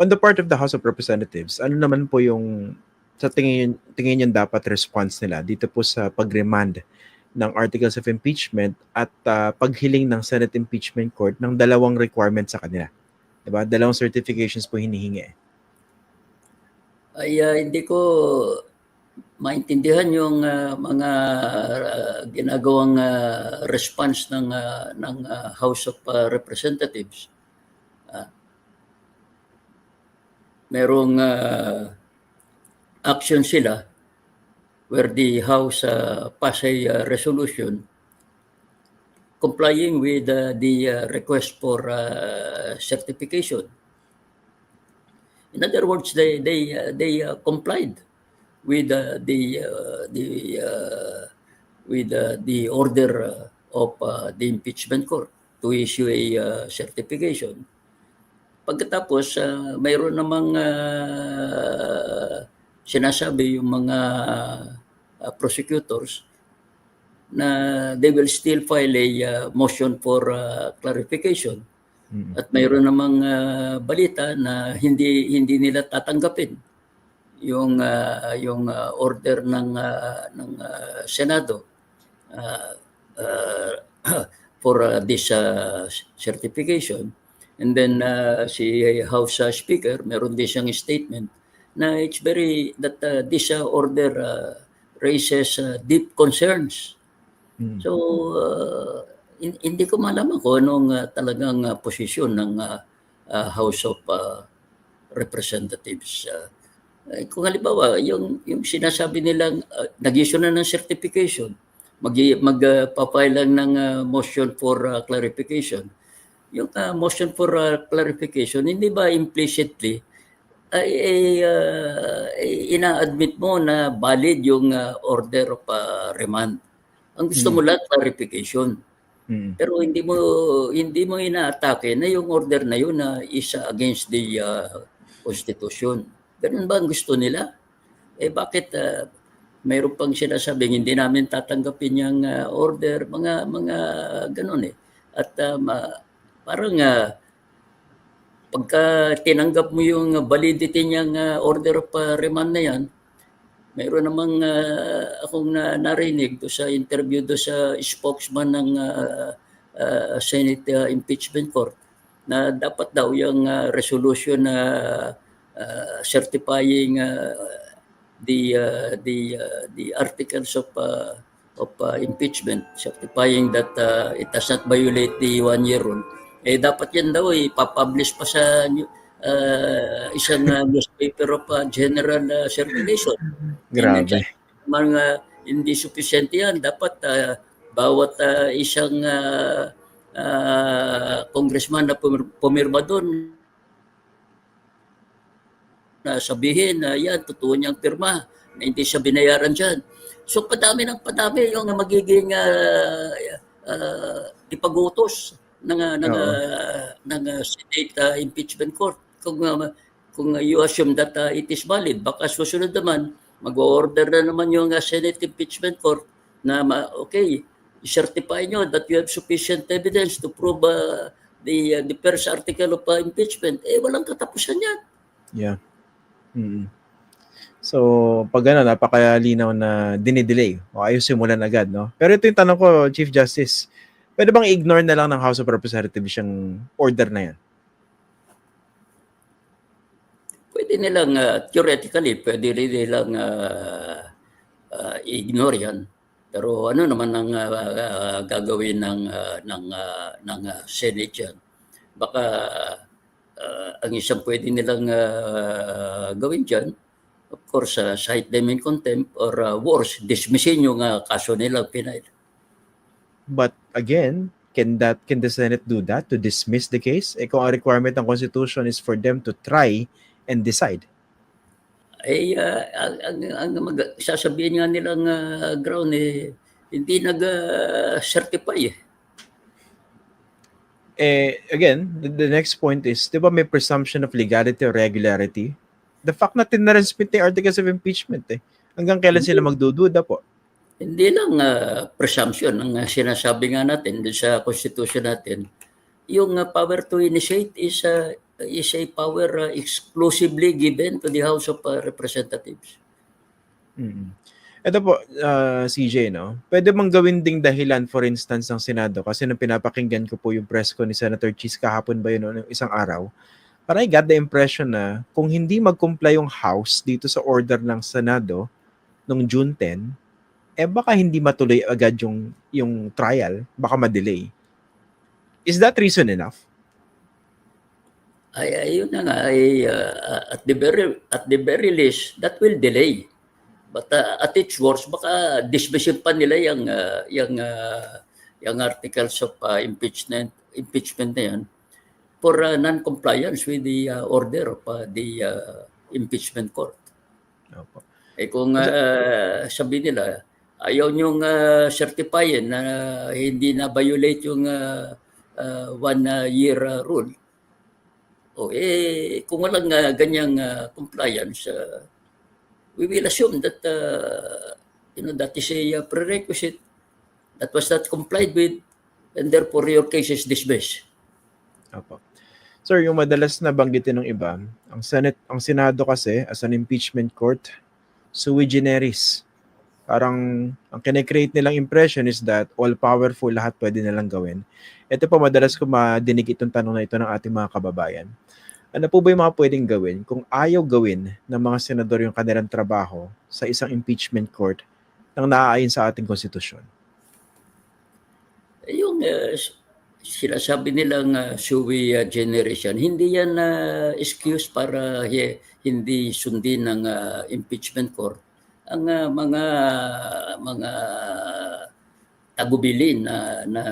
on the part of the House of Representatives, ano naman po yung sa tingin tingin yung dapat response nila dito po sa pag-remand ng articles of impeachment at ah, paghiling ng Senate Impeachment Court ng dalawang requirements sa kanila. 'Di ba? Dalawang certifications po hinihingi. eh. ay ah, hindi ko maintindihan yung ah, mga ah, ginagawang ah, response ng ah, ng ah, House of ah, Representatives. Merong ah, action sila where the House uh, pass a uh, resolution complying with uh, the uh, request for uh, certification. In other words, they they uh, they uh, complied with uh, the uh, the uh, with uh, the order uh, of uh, the impeachment court to issue a uh, certification. Pagkatapos, uh, mayroon namang uh, sinasabi yung mga uh, prosecutors na they will still file a uh, motion for uh, clarification. Mm. At mayroon namang ah, balita na hindi hindi nila tatanggapin yung ah, yung ah, order ng ah, ng ah, Senado ah, ah, for ah, this ah, certification. And then ah, si House ah, Speaker, meron din siyang statement na it's very that ah, this ah, order ah, raises ah, deep concerns Mm. So, uh, hin- hindi ko malaman kung anong uh, talagang uh, posisyon ng uh, uh, House of uh, Representatives. Uh, eh, kung halimbawa, yung, yung sinasabi nilang uh, nag-issue na ng certification, mag, magpapile lang ng uh, motion for uh, clarification. Yung uh, motion for uh, clarification, hindi ba implicitly ay, uh, ay ina-admit mo na valid yung uh, order of uh, remand? Ang gusto mo lang clarification. Mm. Pero hindi mo hindi mo inaatake na yung order na yun na isa against the uh, constitution. Ganun ba ang gusto nila? Eh bakit uh, mayroon pang sinasabing hindi namin tatanggapin yung uh, order, mga mga ganun eh. At uh, ma- parang uh, pagka tinanggap mo yung validity niyang uh, order of uh, remand na yan, mayroon namang ah, akong na, narinig do sa interview do sa spokesman ng ah, ah, Senate ah, Impeachment Court na dapat daw yung ah, resolution na ah, certifying ah, the ah, the ah, the articles of ah, of ah, impeachment certifying that ah, it does not violate the one year rule eh dapat yan daw ipapublish pa sa ah, isang ah, newspaper of ah, general ah, circulation Grabe. mga hindi sufficient yan. Dapat ah, bawat ah, isang ah, ah, congressman na pumir- pumirma doon na sabihin na yan, totoo niyang pirma, na hindi siya binayaran dyan. So padami ng padami yung magiging ah, ah, ipag-utos ng, ah, ng, ah, ng Senate ah, Impeachment Court. Kung, ah, kung you assume that ah, it is valid, baka susunod naman, mag-order na naman yung uh, Senate Impeachment Court na ma- okay, certify nyo that you have sufficient evidence to prove uh, the uh, the first article of uh, impeachment. Eh, walang katapusan yan. Yeah. Mm. So, pag ano, napakalinaw na dinidelay o ayaw simulan agad, no? Pero ito yung tanong ko, Chief Justice, pwede bang ignore na lang ng House of Representatives yung order na yan? Pwede nilang, uh, theoretically, pwede rin nilang uh, uh, ignore yan. Pero ano naman ang uh, uh, gagawin ng uh, ng uh, ng uh, Senate yan? Baka uh, ang isang pwede nilang uh, gawin diyan, of course, uh, cite them in contempt or uh, worse, dismissin yung uh, kaso nila pinail. But again, can that can the Senate do that to dismiss the case? Eh kung ang requirement ng Constitution is for them to try and decide. ay ah, ang, ang, mag- sasabihin nga nilang ah, ground eh hindi nag-certify eh. Eh, again, the, the next point is, di ba may presumption of legality or regularity? The fact na tinarespect yung articles of impeachment eh. Hanggang kailan sila magdududa po? Hindi lang ah, presumption ang ah, sinasabi nga natin sa constitution natin. Yung ah, power to initiate is ah, is a power uh, exclusively given to the House of uh, Representatives. Mm. Ito po, ah, CJ, no? Pwede bang gawin ding dahilan, for instance, ng Senado? Kasi nung pinapakinggan ko po yung press ko ni Senator Cheese kahapon ba yun, no, isang araw, parang I got the impression na kung hindi mag-comply yung House dito sa order ng Senado nung June 10, eh baka hindi matuloy agad yung, yung trial, baka ma-delay. Is that reason enough? Ay, ayun na nga, ay, uh, at, the very, at the very least, that will delay. But uh, at its worst, baka dismissin pa nila yung, uh, yung, uh, yung articles of uh, impeachment, impeachment na yan for uh, non-compliance with the uh, order of uh, the uh, impeachment court. Opo. Eh kung uh, sabi nila, ayaw niyong uh, certifyin na hindi na violate yung uh, uh, one uh, year uh, rule. O eh, kung walang uh, ganyang uh, compliance, uh, we will assume that uh, you know that is a uh, prerequisite that was not complied with and therefore your case is dismissed. Opo. Sir, yung madalas na banggitin ng iba, ang Senate, ang Senado kasi as an impeachment court, sui generis. Parang ang kine-create nilang impression is that all powerful lahat pwede nilang gawin. Ito po madalas ko madinig itong tanong na ito ng ating mga kababayan. Ano po ba yung mga pwedeng gawin kung ayaw gawin ng mga senador yung kanilang trabaho sa isang impeachment court nang naaayon sa ating konstitusyon? Eh, Yung uh, sinasabi nilang uh, sui uh, generation, hindi yan uh, excuse para hi- hindi sundin ng uh, impeachment court ang uh, mga mga tagubilin na, na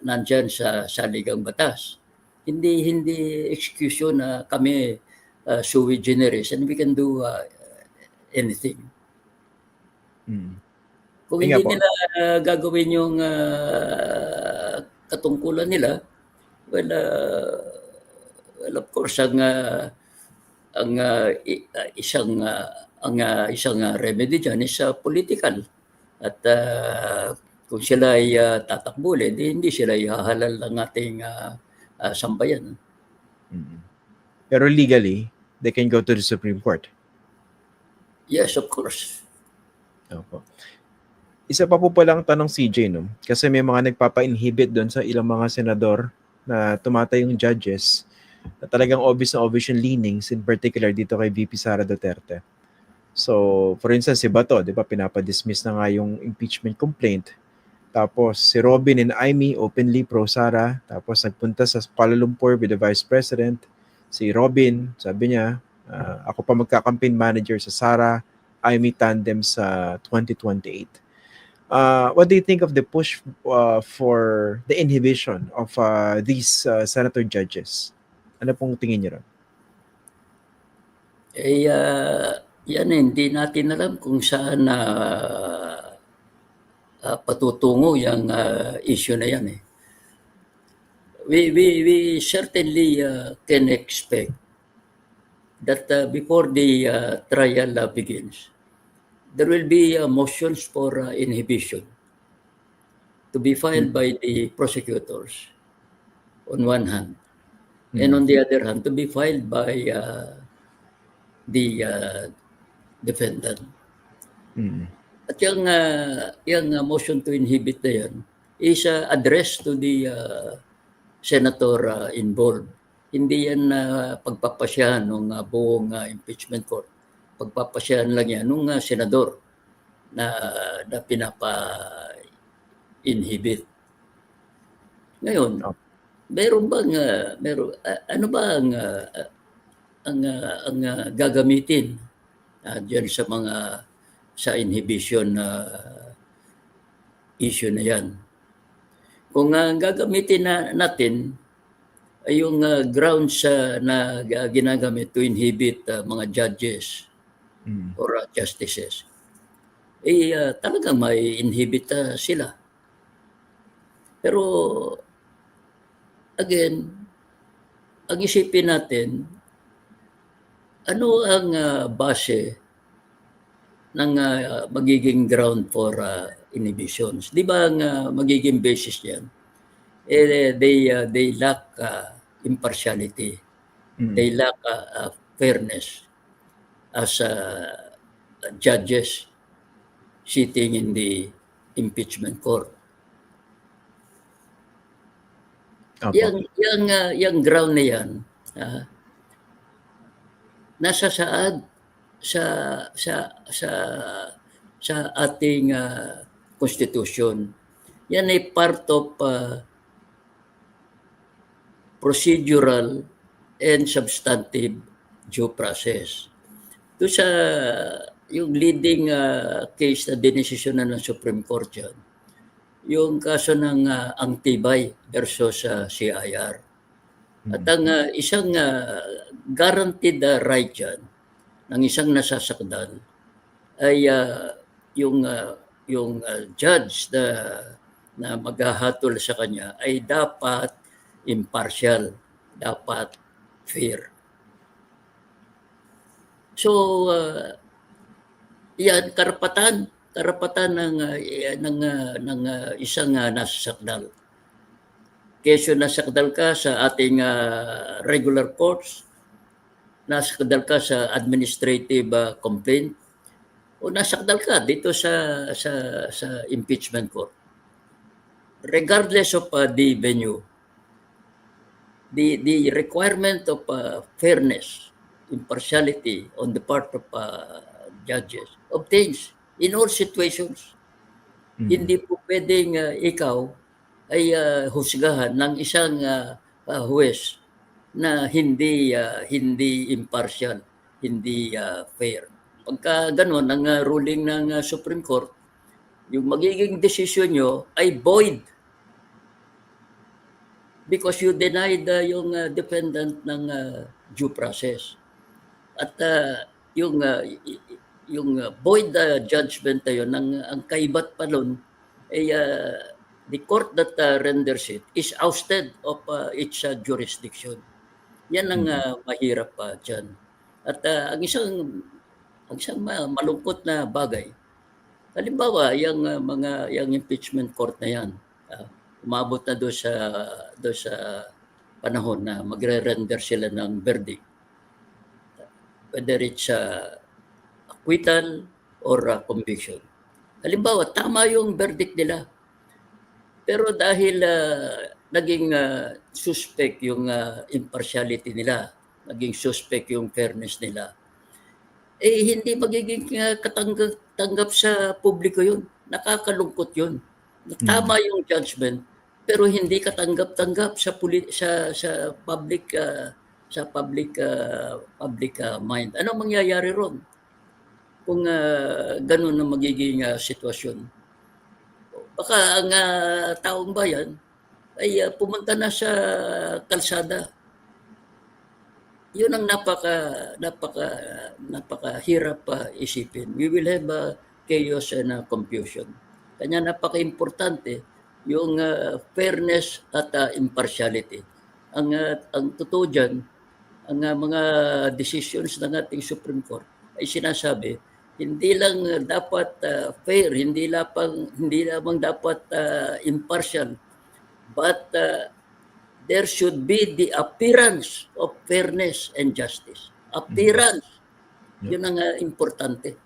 nandyan sa saligang batas. Hindi hindi excuse yun na kami uh, sui generis and we can do uh, anything. Mm. Kung Yun nga hindi po. nila uh, gagawin yung uh, katungkulan nila, well, uh, well of course, ang, uh, ang uh, isang uh, ang uh, isang uh, remedy dyan is uh, political. At uh, kung sila ay uh, tatakbulin, di, hindi sila ihahalal ng ating uh, uh, sambayan. Mm. Pero legally, they can go to the Supreme Court. Yes, of course. Opo. Isa pa po palang tanong CJ, no? Kasi may mga nagpapa-inhibit doon sa ilang mga senador na tumatayong judges na talagang obvious na obvious yung leanings, in particular dito kay VP Sara Duterte. So, for instance, si Bato, di ba, pinapa-dismiss na nga yung impeachment complaint. Tapos si Robin and Amy openly pro Sara. Tapos nagpunta sa Kuala Lumpur with the Vice President. Si Robin, sabi niya, ah, ako pa magka-campaign manager sa Sara, Amy tandem sa 2028. Uh, what do you think of the push uh, for the inhibition of uh, these uh, senator judges? Ano pong tingin niyo ron? Eh, ah, yan eh, hindi natin alam kung saan na patutungo yung ah, issue na yan eh. We, we, we certainly ah, can expect that ah, before the ah, trial ah, begins, there will be ah, motions for ah, inhibition to be filed by the prosecutors on one hand. And on the other hand, to be filed by uh, the uh, defendant. Mm. At yung, uh, yung uh, motion to inhibit na yan is uh, addressed to the uh, senator uh, involved. Hindi yan uh, pagpapasyahan ng uh, buong uh, impeachment court. Pagpapasyahan lang yan ng uh, senador na, na pinapa-inhibit. Ngayon, Oh. meron bang uh, meron uh, ano ba ang uh, ang uh, ang uh, gagamitin uh, diyan sa mga sa inhibition na issue na yan. Kung uh, gagamitin na natin ay yung uh, grounds uh, na uh, ginagamit to inhibit uh, mga judges Mm. or uh, justices, eh uh, talagang may inhibit uh, sila. Pero again, ang isipin natin, ano ang uh, base ng uh, magiging ground for uh, inhibitions? Di ba ang uh, magiging basis yan? Eh, they, uh, they lack uh, impartiality. Mm. They lack uh, uh, fairness as uh, judges sitting in the impeachment court. Opo. Yang yang uh, yang ground na yan ah, nasa saad sa sa sa sa ating ah, constitution. Yan ay part of ah, procedural and substantive due process. Ito sa yung leading ah, case na dinesisyonan ng Supreme Court yan, yung kaso ng ah, Angtibay versus sa CIR. At ang ah, isang ah, guaranteed ah, right dyan ng isang nasasakdal ay ah, yung ah, yung ah, judge na na maghahatol sa kanya ay dapat impartial, dapat fair. So ah, yan karapatan karapatan ng ah, ng ah, ng ah, isang ah, nasasakdal. Kesyo nasakdal ka sa ating ah, regular courts, nasakdal ka sa administrative ah, complaint, o nasakdal ka dito sa sa sa impeachment court. Regardless of ah, the venue, the the requirement of ah, fairness, impartiality on the part of ah, judges obtains in all situations. Mm. Hindi po pwedeng ah, ikaw ay ah, husgahan ng isang ah, ah, huwes na hindi ah, hindi impartial, hindi ah, fair. Pagka ganun ang ah, ruling ng ah, Supreme Court, yung magiging desisyon nyo ay void because you denied ah, yung ah, defendant ng ah, due process. At ah, yung y- yung ah, void ah, judgment na yun, ang, ang kaibat pa nun, ay ah, the court that ah, renders it is ousted of ah, its ah, jurisdiction. Yan ang ah, mahirap pa dyan. At ah, ang isang ang isang ma- malungkot na bagay, halimbawa, yung ah, mga yung impeachment court na yan, ah, umabot na doon sa doon sa panahon na magre-render sila ng verdict. Whether it's ah, acquittal or ah, conviction. Halimbawa, tama yung verdict nila. Pero dahil ah, naging ah, suspect yung ah, impartiality nila, naging suspect yung fairness nila, eh hindi magiging ah, katanggap tanggap sa publiko yun. Nakakalungkot yun. Tama yung judgment, pero hindi katanggap-tanggap sa puli- sa sa public ah, sa public ah, public ah, mind. Ano mangyayari ron? Kung ah, ganun ang magiging ah, sitwasyon. Baka ang ah, taong bayan ay ah, pumunta na sa kalsada. Yun ang napaka napaka napakahirap pa isipin. We will have ah, chaos and ah, confusion. Kanya napaka-importante yung ah, fairness at ah, impartiality. Ang ah, ang totoo diyan, ang ah, mga decisions ng ating Supreme Court ay sinasabi hindi lang ah, dapat ah, fair, hindi lamang hindi lamang dapat ah, impartial, but ah, there should be the appearance of fairness and justice. Appearance. Yun ang ah, importante.